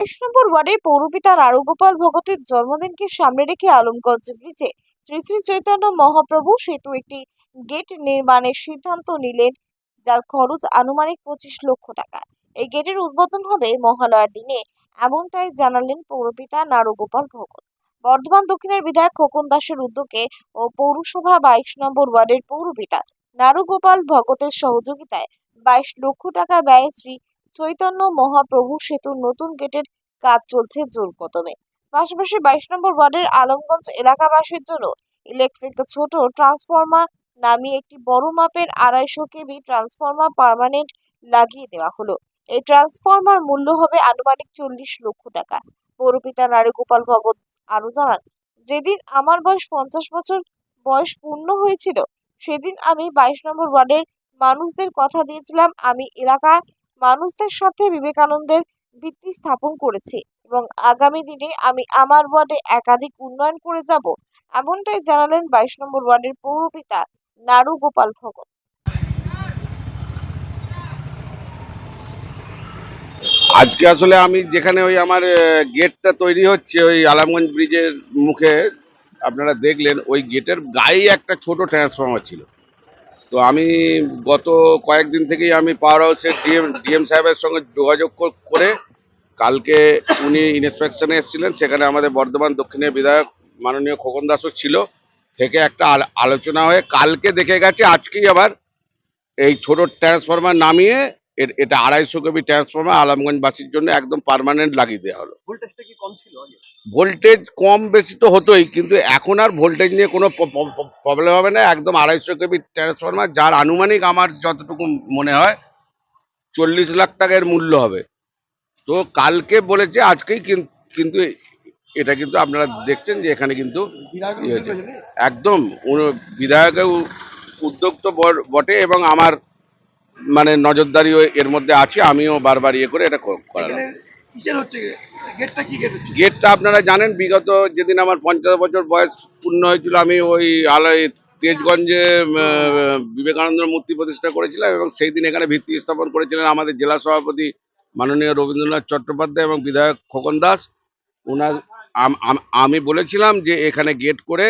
নম্বর ওয়ার্ডের পৌরপিতা নারুগোপাল ভগতের জন্মদিনকে সামনে রেখে আলমগঞ্জ ব্রিজে শ্রী শ্রী চৈতন্য মহাপ্রভু সেতু একটি গেট নির্মাণের সিদ্ধান্ত নিলেন, যার খরচ আনুমানিক পঁচিশ লক্ষ টাকা। এই গেটের উদ্বোধন হবে মহালয়ার দিনে, এমনটাই জানালেন পৌরপিতা নারুগোপাল ভগত। বর্ধমান দক্ষিণের বিধায়ক খোকন দাসের উদ্যোগে ও পৌরসভা বাইশ নম্বর ওয়ার্ডের পৌরপিতা নারুগোপাল ভগতের সহযোগিতায় বাইশ লক্ষ টাকা ব্যয়ে শ্রী চৈতন্য মহাপ্রভু সেতুর নতুন গেটের কাজ চলছে জোর কদমে। পাশাপাশি বাইশ নম্বর ওয়ার্ডের আলমগঞ্জ এলাকাবাসীর জন্য ইলেকট্রিক ছোট ট্রান্সফর্মার নামিয়ে একটি বড় মাপের আড়াইশো কেবি ট্রান্সফর্মার পার্মানেন্ট লাগিয়ে দেওয়া হলো। এই ট্রান্সফর্মার মূল্য হবে আনুমানিক চল্লিশ লক্ষ টাকা। পৌরপিতা নারীগোপাল ভগত আরও জানান, যেদিন আমার বয়স পঞ্চাশ বছর বয়স পূর্ণ হয়েছিল, সেদিন আমি বাইশ নম্বর ওয়ার্ডের মানুষদের কথা দিয়েছিলাম, আমি এলাকা মানুষদের সাথে বিবেকানন্দের ভিত্তি স্থাপন করেছি এবং আগামী দিনে আমি আমার ওয়ার্ডে একাধিক উন্নয়ন করে যাব এমনটাই জানালেন বাইশ নম্বর ওয়ার্ডের পৌরপিতা নারু গোপাল ভগত আজকে আসলে আমি যেখানে ওই আমার গেটটা তৈরি হচ্ছে ওই আলামগঞ্জ ব্রিজের মুখে, আপনারা দেখলেন ওই গেটের গায়ে একটা ছোট ট্রান্সফর্মার ছিল। তো আমি গত কয়েকদিন থেকেই আমি পাওয়ার হাউসের ডিএম ডিএম সাহেবের সঙ্গে যোগাযোগ করে কালকে উনি ইন্সপেকশনে এসেছিলেন। সেখানে আমাদের বর্ধমান দক্ষিণের বিধায়ক মাননীয় খোকন দাসও ছিল। থেকে একটা আল- আলোচনা হয়ে কালকে দেখে গেছে, আজকেই আবার এই ছোট ট্রান্সফর্মার নামিয়ে এটা আড়াইশো কেবি ট্রান্সফর্মার আলমগঞ্জবাসীর জন্য একদম পার্মানেন্ট লাগিয়ে দেওয়া হলো। ভোল্টেজ কম বেশি তো হতোই কিন্তু এখন আর ভোল্টেজ নিয়ে কোনো প্রবলেম হবে না। একদম আড়াইশো কেবি ট্রান্সফরমার যার আনুমানিক আমার যতটুকু মনে হয় চল্লিশ লাখ টাকার মূল্য হবে। তো কালকে বলেছে আজকেই কিন- কিন্তু এটা কিন্তু আপনারা দেখছেন যে এখানে কিন্তু ইয়ে। একদম বিধায়কের উদ্যোগ তো বটে এবং আমার মানে নজরদারিও এর মধ্যে আছে আমিও বারবার ইয়ে করে এটা করালাম। গেটটা গেটটা আপনারা জানেন, বিগত যেদিন আমার পঞ্চাশ বছর বয়স পূর্ণ হয়েছিল, আমি ওই আলাই তেজগঞ্জে বিবেকানন্দ মূর্তি প্রতিষ্ঠা করেছিলাম এবং সেই দিন এখানে ভিত্তি স্থাপন করেছিলেন আমাদের জেলা সভাপতি মাননীয় রবীন্দ্রনাথ চট্টোপাধ্যায় এবং বিধায়ক খোকন দাস। ওনার আমি বলেছিলাম যে এখানে গেট করে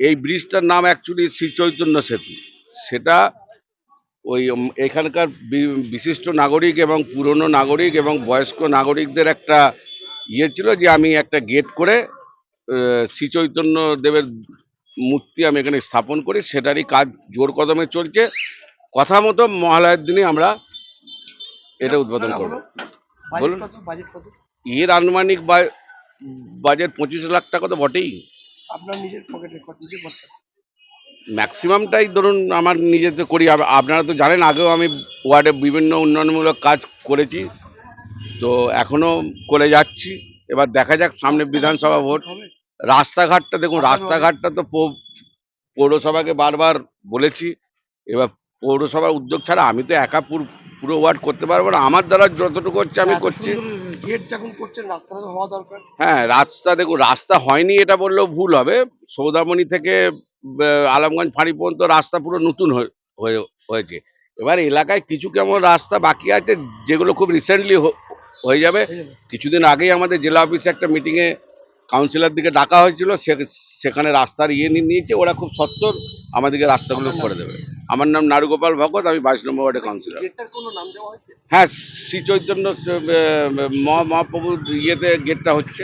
এই ব্রিজটার নাম অ্যাকচুয়ালি শ্রী চৈতন্য সেতু। সেটা ওই এখানকার বিশিষ্ট নাগরিক এবং পুরনো নাগরিক এবং বয়স্ক নাগরিকদের একটা ইয়ে ছিল যে আমি একটা গেট করে শ্রী চৈতন্য দেবের মূর্তি আমি এখানে স্থাপন করি সেটারই কাজ জোর কদমে চলছে। কথা মতো মহালয়ের দিনে আমরা এটা উদ্বোধন করব। বলুন। এর আনুমানিক বাজেট পঁচিশ লাখ টাকা তো বটেই। আপনার নিজের পকেটে কত নিজে খরচা। ম্যাক্সিমামটাই ধরুন আমার নিজেতে করি আপনারা তো জানেন আগেও আমি ওয়ার্ডে বিভিন্ন উন্নয়নমূলক কাজ করেছি। তো এখনও করে যাচ্ছি। এবার দেখা যাক সামনে বিধানসভা ভোট। রাস্তাঘাটটা দেখুন রাস্তাঘাটটা তো পৌরসভাকে বারবার বলেছি। এবার পৌরসভার উদ্যোগ ছাড়া আমি তো একা পুরো পুরো ওয়ার্ড করতে পারব না। আমার দ্বারা যতটুকু হচ্ছে আমি করছি। গেট যখন করছেন রাস্তাটা হওয়া দরকার। হ্যাঁ রাস্তা দেখুন রাস্তা হয়নি এটা বললেও ভুল হবে। সৌদামণি থেকে আলমগঞ্জ ফাঁড়ি পর্যন্ত রাস্তা পুরো নতুন হয়ে- হয়ে হয়েছে। এবার এলাকায় কিছু কেমন রাস্তা বাকি আছে যেগুলো খুব রিসেন্টলি হয়ে যাবে। কিছুদিন আগেই আমাদের জেলা অফিসে একটা মিটিংয়ে কাউন্সিলর দিকে ডাকা হয়েছিল সেখানে রাস্তার ইয়ে নিয়ে নিয়েছে ওরা খুব সত্তর আমাদেরকে রাস্তাগুলো করে দেবে। আমার নাম নারুগোপাল ভগত আমি বাইশ নম্বর ওয়ার্ডের কাউন্সিলর নাম হ্যাঁ শ্রী চৈতন্য মহা মহাপ্রভুর ইয়েতে গেটটা হচ্ছে।